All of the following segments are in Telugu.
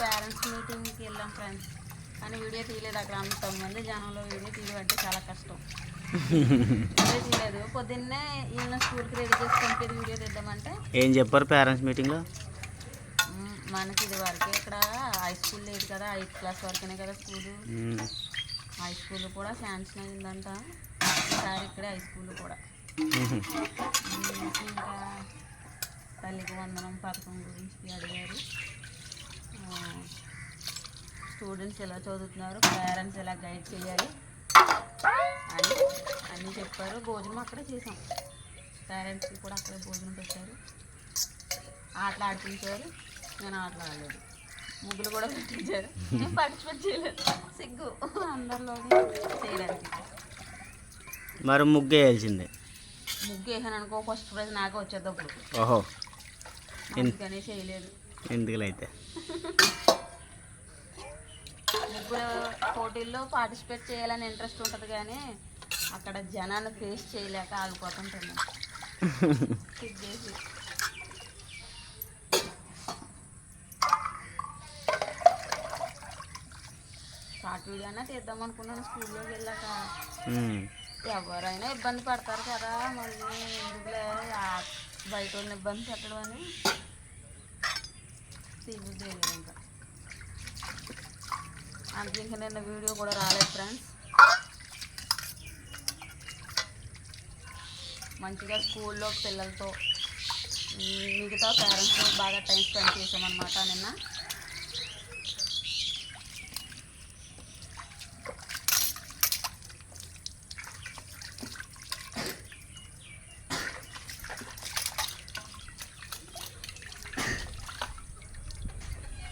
పేరెంట్స్ మీటింగ్కి వెళ్ళాం ఫ్రెండ్స్ కానీ వీడియో తీయలేదు అక్కడ అంత మంది. జనంలో వీడియో తీయమంటే చాలా కష్టం. వీడియో తీయలేదు. పొద్దున్నే ఈయన స్కూల్కి రెడీ చేసి పంపేది వీడియో తీద్దామంటే. ఏం చెప్పారు పేరెంట్స్ మీటింగ్లో మనకి ఇది వరకే ఇక్కడ హై స్కూల్ లేదు కదా. ఎయిత్ క్లాస్ వరకేనే కదా స్కూలు హై స్కూల్ కూడా శాంక్షన్ అయిందంట. ఈసారి ఇక్కడే హై స్కూల్ కూడా. ఇంకా తల్లికి వందనం పథకం గురించి అడిగారు. స్టూడెంట్స్ ఎలా చదువుతున్నారు? పేరెంట్స్ ఎలా గైడ్ చేయాలి? అని అన్నీ చెప్పారు. భోజనం అక్కడే చేసాం పేరెంట్స్కి కూడా అక్కడే భోజనం పెట్టారు. ఆటలు ఆడిపించారు నేను ఆటలు ఆడలేదు ముగ్గులు కూడా పెట్టించారు. నేను పార్టిసిపేట్ చేయలేదు. సిగ్గు. అందరిలోని చేయడానికి. మరి ముగ్గు వేయాల్సిందే. ముగ్గు వేసాను అనుకో ఫస్ట్ ప్రైజ్ నాకే వచ్చేది అప్పుడు. ఓహో. అందుకనే చేయలేదు. ఎందుకులైతే? ముగ్గురు పోటీల్లో పార్టిసిపేట్ చేయాలని ఇంట్రెస్ట్ ఉంటుంది కానీ అక్కడ జనాన్ని ఫేస్ చేయలేక షార్ట్ వీడియో అన్నా తీద్దాం అనుకున్నాను స్కూల్లోకి వెళ్ళాక. ఎవరైనా ఇబ్బంది పడతారు కదా మళ్ళీ ఎందుకులే బయట ఇబ్బంది పెట్టడం అని. తీయలేదు ఇంకా. అందుకే ఇంకా నిన్న వీడియో కూడా రాలేదు ఫ్రెండ్స్. మంచిగా స్కూల్లో పిల్లలతో మిగతా పేరెంట్స్తో బాగా టైం స్పెండ్ చేసామన్నమాట నిన్న చిన్నోడా తుమ్ముతున్నాడు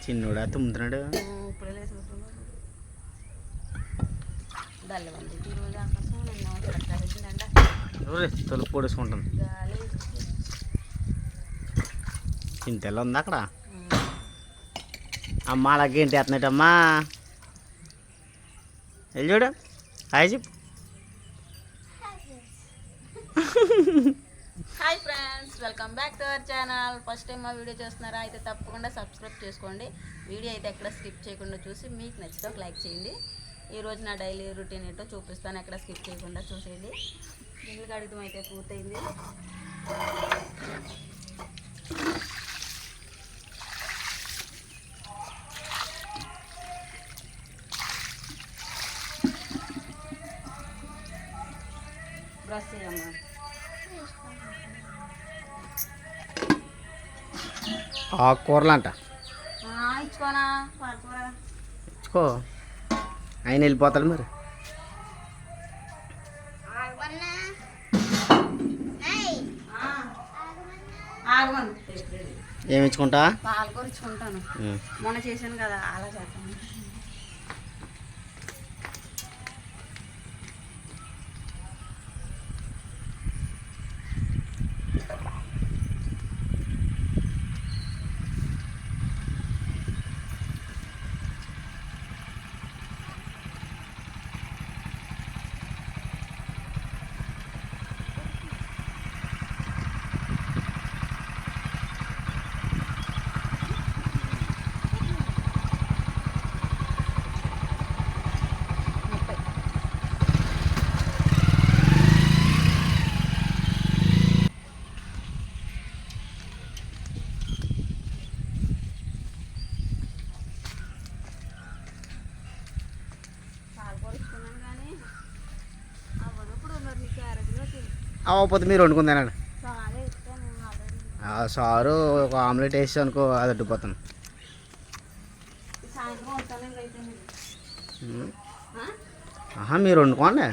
ఉమ్, ఇప్పుడే లేచిపోతున్నాడు దల్లవంది ఈరోజు ఆకాశం నిన్న చక్కడిందంట ఓరే, తలుపు పొడుచుకుంటుంది ఇంతెల్ల ఉంది అక్కడ? అమ్మ అలాగేంటి ఎత్తనేటమ్మా వెళ్ళి చూడు. హాయ్ చెప్పు. Hi friends welcome back to our channel. First time మా వీడియో చూస్తున్నారా అయితే తప్పకుండా సబ్స్క్రైబ్ చేసుకోండి. వీడియో అయితే ఎక్కడ స్కిప్ చేయకుండా చూసి మీకు నచ్చితే ఒక లైక్ చేయండి. ఈరోజు నా డైలీ రొటీన్ ఏంటో చూపిస్తాను ఎక్కడ స్కిప్ చేయకుండా చూసేయండి. గిన్నెలు కడుగుతాం అయితే పూర్తయింది. ఆకుకూరలు అంట ఆ, ఇచ్చుకోనా? పాలకూర ఇచ్చుకో. ఆయన వెళ్ళిపోతాడు మరి. ఏమి ఇచ్చుకుంటా పాలకూర ఇచ్చుకుంటాను. మొన్న చేశాను కదా అలా చేస్తాను ముప్పై పాలకూర ఇచ్చుకున్నాను కానీ అవ్వదు ఇప్పుడు మరి మీకు అరకిలోకి అవ్వకపోతే మీరు ఆల్రెడీ ఆ సారు ఒక ఆమ్లెట్ వేసి అనుకో అది అడ్డుపోతాను? ఆహా మీరు వండుకోండి.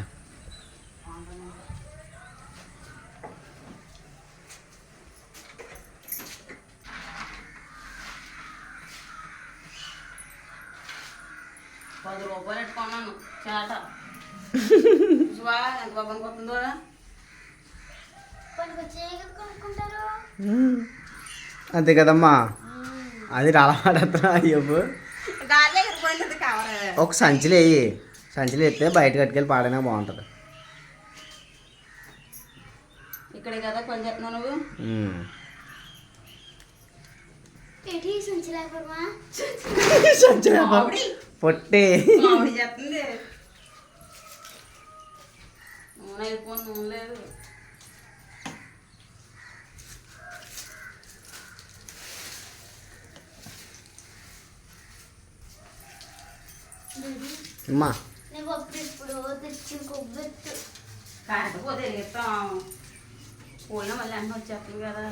అంతే కదమ్మా? అది అయ్యబ్బు. ఎగిరిపోయింది కవర్ ఒక సంచిలో వేయి. సంచిలో ఎత్తే బయట కట్టుకెళ్ళి పాడైనా బాగుంటుంది. ఇక్కడే కదా నువ్వు? పొట్టే. చేస్తుంది. నూనె అయిపోయి నూనె లేదు. అమ్మా. కాకపోతే వెళ్తాం పోయినా మళ్ళీ అన్న వచ్చేస్తుంది కదా.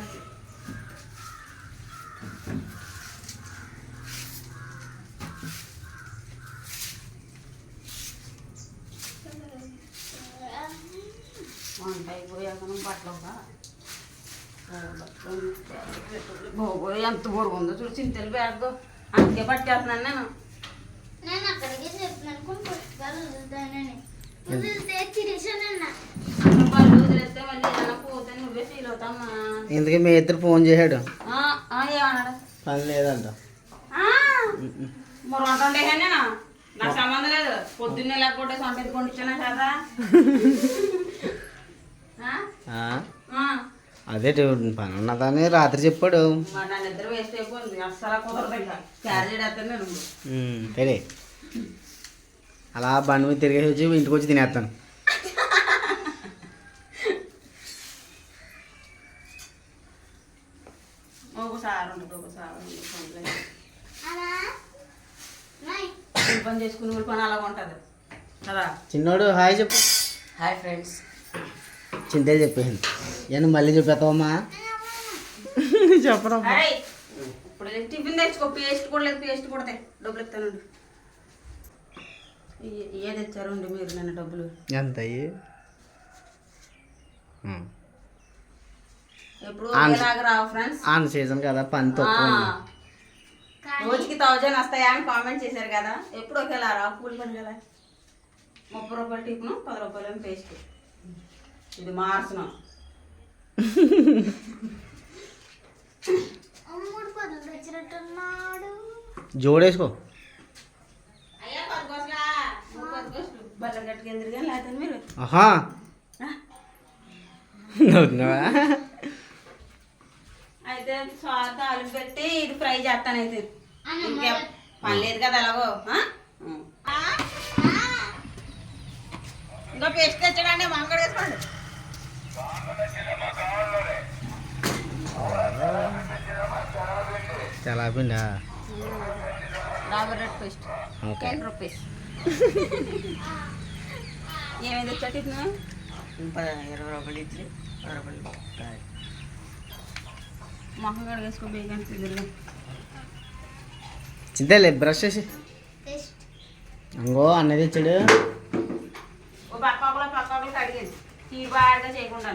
వంట అయిపోయాక నువ్వు బట్టలు ఒక బాబోయ్ ఎంత బరువు ఉందో చూడు చింతలు బ్యాగ్ అందుకే పట్టేస్తున్నాను నేను. నేను అక్కడికి చెప్పినాను కొన్ని పుస్తకాలు వదులుతానని. వదిలితే అవుతామ్మా ఇందుకే మీ ఇద్దరు ఫోన్ చేశాడు. ఆ, ఆ, ఏమన్నాడు? పని లేదంట. నాకు సంబంధం లేదు. పొద్దున్నే లేకపోతే సొంత ఇచ్చానా కదా ఆ? ఆ? ఆ. అదే పని ఉన్నదని రాత్రి చెప్పాడు. సరే. అలా బండి మీద తిరిగేసి వచ్చి ఇంటికి వచ్చి తినేస్తాను. పని చేసుకుని ఊరి పని అలాగ ఉంటుంది. కదా? చిన్నోడు హాయ్ చెప్పు. Hi friends. చింతే చెప్పేసింది. ఏమన్నా మళ్ళీ చెప్పేస్తావమ్మా చెప్పడం హాయ్ ఇప్పుడు టిఫిన్ తెచ్చుకో? పేస్ట్ కూడా లేదు పేస్ట్ కూడా. డబ్బులు ఇస్తానండి ఏ తెచ్చారండి మీరు నన్ను డబ్బులు. ఎంత. ఎప్పుడు రావు ఫ్రెండ్స్. ఆన్ సీజన్ కదా పని తక్కువ. రోజుకి థౌజండ్ వస్తాయా అని కామెంట్ చేశారు కదా. ఎప్పుడు ఒకేలా రావు? కూలి పని కదా. ముప్పై రూపాయలు టిఫిన్ పది రూపాయలు పేస్ట్. ఇది మార్చను అమ్ముడు పదులు తెచ్చినట్టున్నాడు జోడేసుకో. ఆహా? నవ్వుతున్నావా? అయితే సార్ తాలింపు పెట్టి ఇది ఫ్రై చేస్తాను అయితే. అన్న, ఇంకే మరి- పని లేదు కదా? ఉం. ఇంకా పేస్ట్ తెచ్చాడండి మామూలు వేసుకోండి చాలా పిండా రెడ్ పేస్ట్. Ten rupees. ఏమైంది వచ్చా టిఫిన్? ఇరవై రూపాయలు ఇచ్చి పది రూపాయలు మొహం కడిగేసుకో తిరిగి చింతలే బ్రష్ చేసి. టెస్ట్ అంగో అన్నది ఇచ్చాడు కడిగేది తీ బాగా చేయకుండా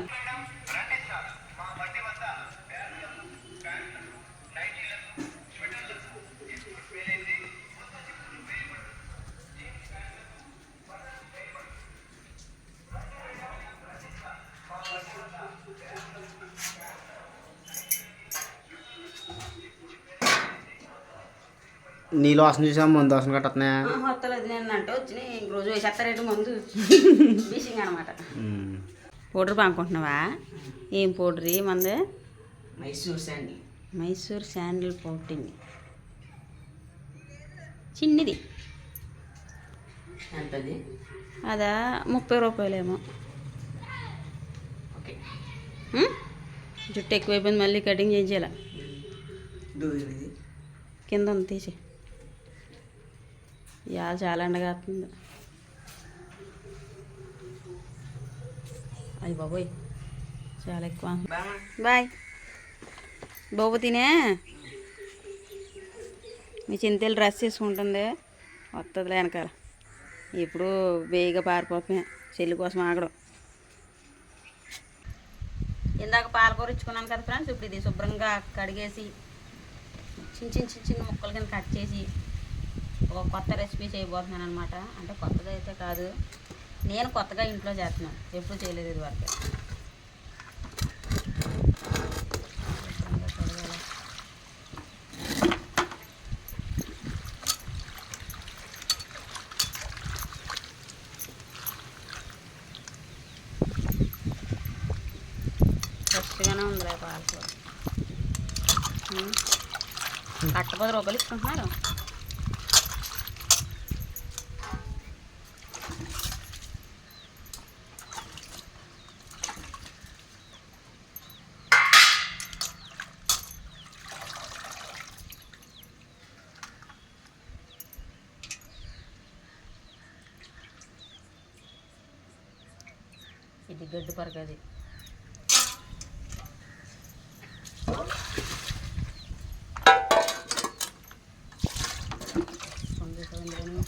నీ లోసం చూసా ముందు దోసం కట్టతున్నాయా వస్తలేదు నేను అంటే వచ్చినాయి. ఇంక రోజు వేసేస్తారేంటి ముందు? బీసింగ్ అనమాట. పౌడర్ బాగుంటున్నావా ఏం పౌడర్? మంది మైసూర్ శాండీ. మైసూర్ శాండిల్ పౌడర్ చిన్నది. ఎంతది? అదా ముప్పై రూపాయలేమో? జుట్టు ఎక్కువైపోయింది మళ్ళీ కటింగ్ చేయించాల కింద ఉంది తీసి ఇవాళ చాలా ఎండగా వస్తుంది. అయ్యి బాబోయ్. చాలా ఎక్కువ. బాయ్. బాబు తినే? మీ చింతలు డ్రెస్ చేసుకుంటుంది. వస్తుందిలే వెనకాల. ఇప్పుడు వేయిగా పారిపోతున్నాయి చెల్లి కోసం ఆగడం. ఇందాక పాలకూర ఇచ్చుకున్నాను కదా ఫ్రెండ్స్ ఇప్పుడు ఇది శుభ్రంగా కడిగేసి చిన్న చిన్న చిన్న చిన్న ముక్కలు కింద కట్ చేసి ఒక కొత్త రెసిపీ చేయబోతున్నాను అనమాట అంటే కొత్తది అయితే కాదు. నేను కొత్తగా ఇంట్లో చేస్తున్నాను. ఎప్పుడు చేయలేదు ఇది వరకు ఫ్రెష్గానే ఉందిలే పాలకూర ఉం. పది రూపాయలు ఇచ్చుకుంటున్నారు ఇది గడ్డి పరగది ఇందులోనే.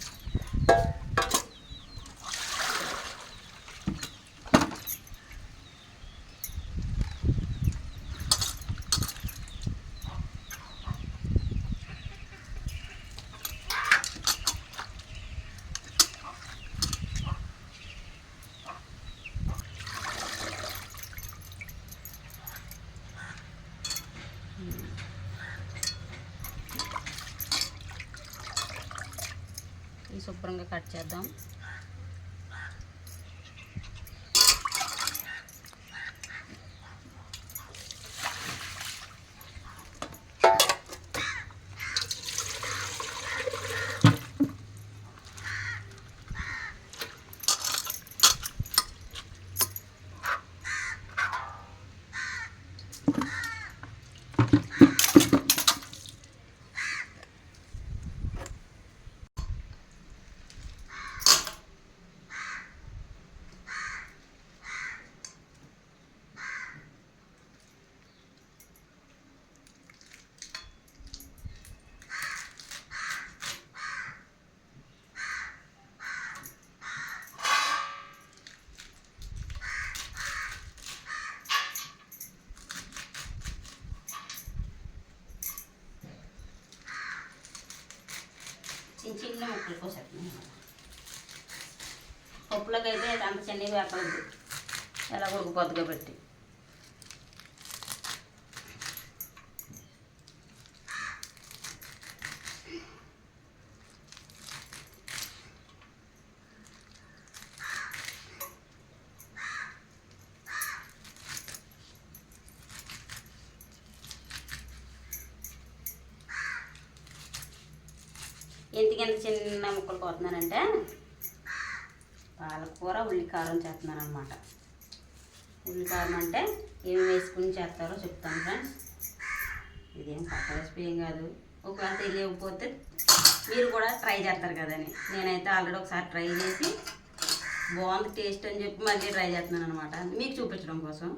ఇది శుభ్రంగా కట్ చేద్దాం. చిన్న ముక్కలు కోసేస్తున్నాను పప్పులోకి అయితే అంత చిన్నవి వేపలేదు ఎలా ఉడకపోద్దుగా పెట్టి. ఇంటికి ఎంత చిన్న ముక్కలు కోతున్నానంటే పాలకూర ఉల్లికారం చేస్తున్నాను అనమాట ఉల్లికారం అంటే ఏమి వేసుకుని చేస్తారో చెప్తాను ఫ్రెండ్స్. ఇదేం కొత్త రెసిపీ ఏం కాదు. ఒకవేళ తెలియకపోతే మీరు కూడా ట్రై చేస్తారు కదని నేనైతే ఆల్రెడీ ఒకసారి ట్రై చేసి బాగుంది టేస్ట్ అని చెప్పి మళ్ళీ ట్రై చేస్తున్నాను అనమాట మీకు చూపించడం కోసం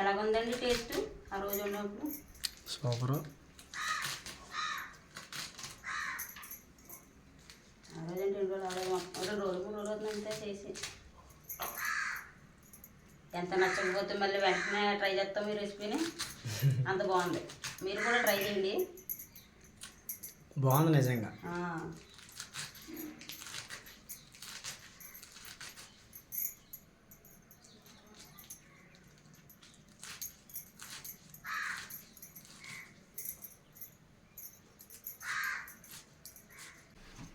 ఎలాగుందండి టేస్ట్ ఆ రోజు ఉన్నప్పుడు సూపరు ఆ రోజు అంటే రెండు రోజులు ఆ రోజు మొత్తం రెండు రోజులు మూడు రోజులు అవుతుంది అంతే చేసి ఎంత నచ్చకపోతే మళ్ళీ వెంటనే ట్రై చేస్తాం మీ రెసిపీని అంత బాగుంది మీరు కూడా ట్రై చేయండి బాగుంది నిజంగా.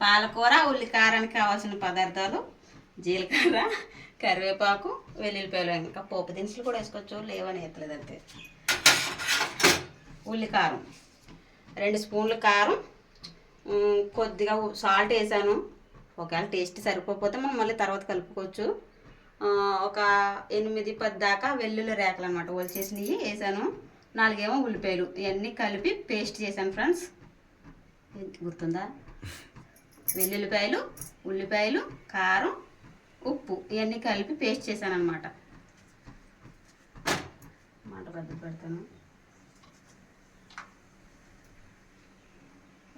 పాలకూర ఉల్లికారానికి కావాల్సిన పదార్థాలు జీలకర్ర కరివేపాకు వెల్లుల్లిపాయలు ఇంకా పోపు దినుసులు కూడా వేసుకోవచ్చు. లేవని ఎత్తలేదు అంతే. ఉల్లికారం రెండు స్పూన్ల కారం. కొద్దిగా సాల్ట్ వేసాను. ఒకవేళ టేస్ట్ సరిపోతే మనం మళ్ళీ తర్వాత కలుపుకోవచ్చు. ఒక ఎనిమిది పది దాకా వెల్లుల్లి రేకలు అనమాట ఒలిచేసినవి వేసాను. నాలుగేమో ఉల్లిపాయలు. ఇవన్నీ కలిపి పేస్ట్ చేశాను ఫ్రెండ్స్. గుర్తుందా? వెల్లుల్లిపాయలు ఉల్లిపాయలు కారం ఉప్పు ఇవన్నీ కలిపి పేస్ట్ చేశాను అనమాట మాట పెద్ద పెడతాను.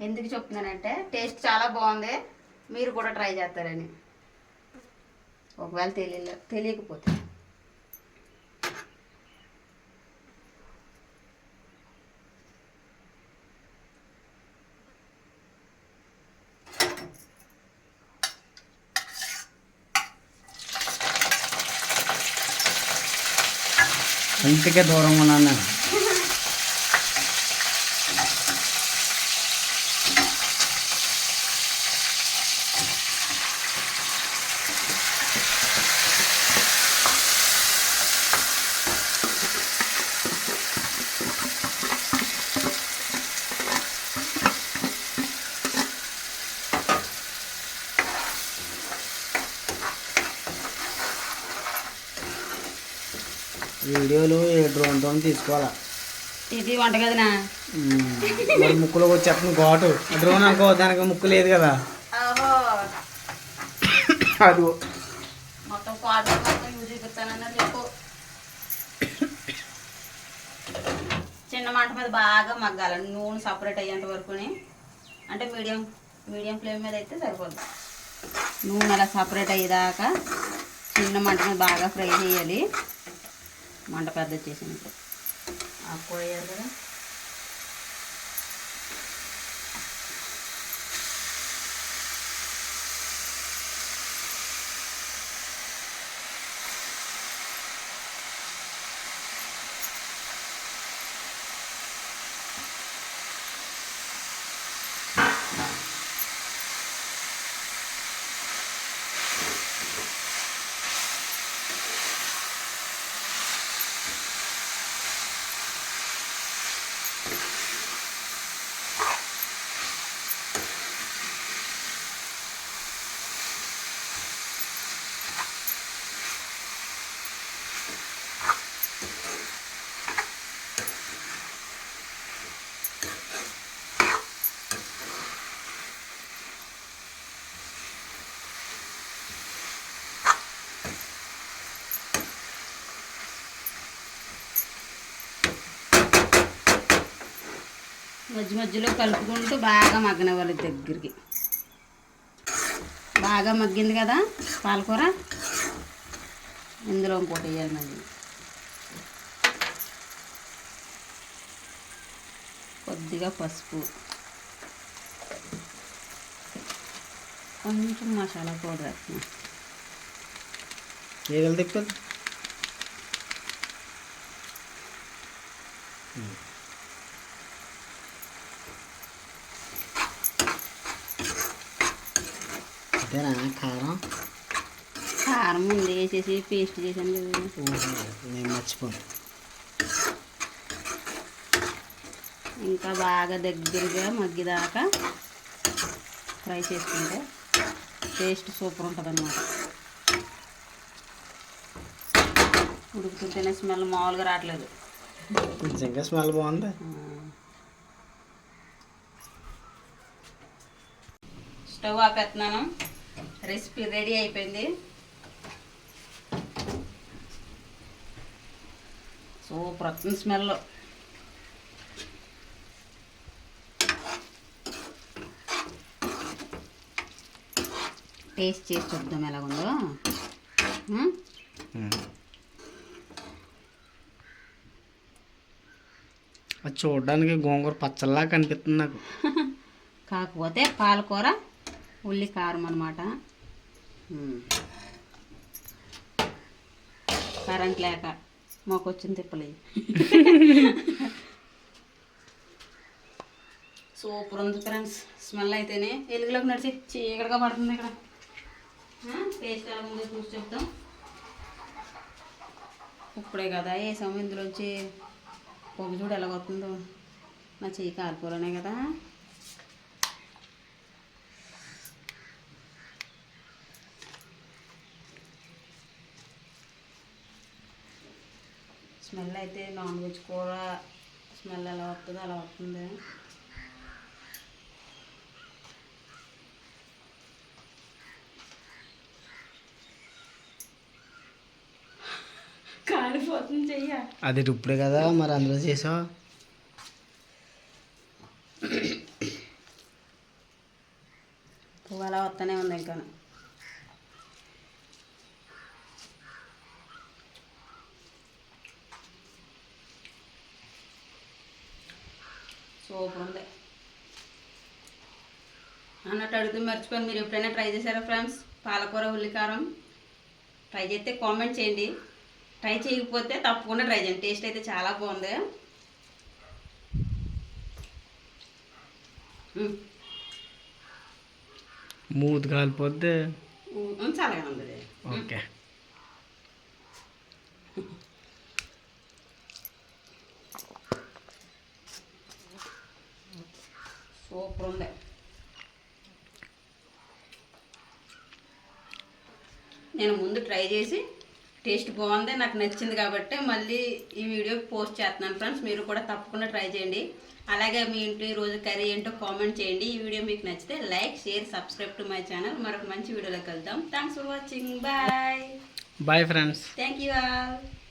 ఎందుకు చెప్తున్నానంటే టేస్ట్ చాలా బాగుంది. మీరు కూడా ట్రై చేస్తారని. ఒకవేళ తెలియ తెలియకపోతే. ఇంటికే దూరంగా ఉన్నాను నేను వీడియోలు ఏ డ్రోన్తో తీసుకోవాలా? ఇది వంటగదినా ఉమ్, మరి ముక్కులోకి వచ్చేస్తుంది ఘాటు. డ్రోన్ అనుకో దానికి ముక్కు లేదు కదా. అది మొత్తం చిన్న మంట మీద బాగా మగ్గాలి. నూనె సపరేట్ అయ్యేంత వరకుని. అంటే మీడియం మీడియం ఫ్లేమ్ మీద అయితే సరిపోద్ది. నూనె అలా సపరేట్ అయ్యేదాకా చిన్న మంట మీద బాగా ఫ్రై చేయాలి. మంట పెద్ద వచ్చేసినప్పుడు అప్పుడు వేయాలి మధ్య మధ్యలో కలుపుకుంటూ బాగా మగ్గనివ్వాలి దగ్గరికి. బాగా మగ్గింది కదా పాలకూర? ఇందులో ఇంకోటి వేయాలి మళ్ళీ కొద్దిగా పసుపు. కొంచెం మసాలా పౌడర్ వేస్తున్నాం. కారం? కారం ముందు వేసేసి పేస్ట్ ఓహో నేను మర్చిపోను. ఇంకా బాగా దగ్గరగా మగ్గిదాకా ఫ్రై చేసుకుంటే టేస్ట్ సూపర్ ఉంటుంది అనమాట ఉడుకుతుంటేనే స్మెల్ మామూలుగా రావట్లేదు. నిజంగా స్మెల్ బాగుంది? స్టవ్ ఆపేస్తున్నాను. రెసిపీ రెడీ అయిపోయింది. సూపర్ వస్తుంది స్మెల్. టేస్ట్ చేసి చూద్దాం ఎలాగుందో? అది చూడడానికి గోంగూర పచ్చల్లా కనిపిస్తుంది నాకు. కాకపోతే పాలకూర ఉల్లి కారం అనమాట కరెంట్ లేక మాకొచ్చింది తిప్పలే. సూపర్ ఉంది ఫ్రెండ్స్. స్మెల్ అయితేనే ఎలుగులోకి నడిచి చీకటిగా పడుతుంది ఇక్కడ. టేస్ట్ ఎలా ఉందో చూసి చెప్తాం. ఇప్పుడే కదా ఏ సమయం ఇందులోంచి పొగ చూడు ఎలాగొస్తుందో. నా చెయ్యి కాలిపోలనే కదా. స్మెల్ అయితే నాన్ వెజ్ కూర స్మెల్ ఎలా వస్తుందో అలా వస్తుంది. కాలిపోతుంది చెయ్య. అది ఇప్పుడే కదా మరి అందులో చేసావు పువ్వు అలా వస్తూనే ఉంది ఇంకా సూపర్ ఉంది మర్చిపోయి మీరు ఎప్పుడైనా ట్రై చేశారా ఫ్రెండ్స్ పాలకూర ఉల్లికారం? ట్రై చేస్తే కామెంట్ చేయండి. ట్రై చేయకపోతే తప్పకుండా ట్రై చేయండి. టేస్ట్ అయితే చాలా బాగుంది. మూతి కాలిపోతే? చల్లగా ఉంది. ఓకే. సూపర్ ఉంది. నేను ముందు ట్రై చేసి టేస్ట్ బాగుంది నాకు నచ్చింది కాబట్టి మళ్ళీ ఈ వీడియో పోస్ట్ చేస్తున్నాను ఫ్రెండ్స్ మీరు కూడా తప్పకుండా ట్రై చేయండి. అలాగే మీ ఇంటి రోజు కర్రీ ఏంటో కామెంట్ చేయండి. ఈ వీడియో మీకు నచ్చితే like share subscribe to my channel మరొక మంచి వీడియోలోకి వెళ్దాం. Thanks for watching bye bye friends thank you all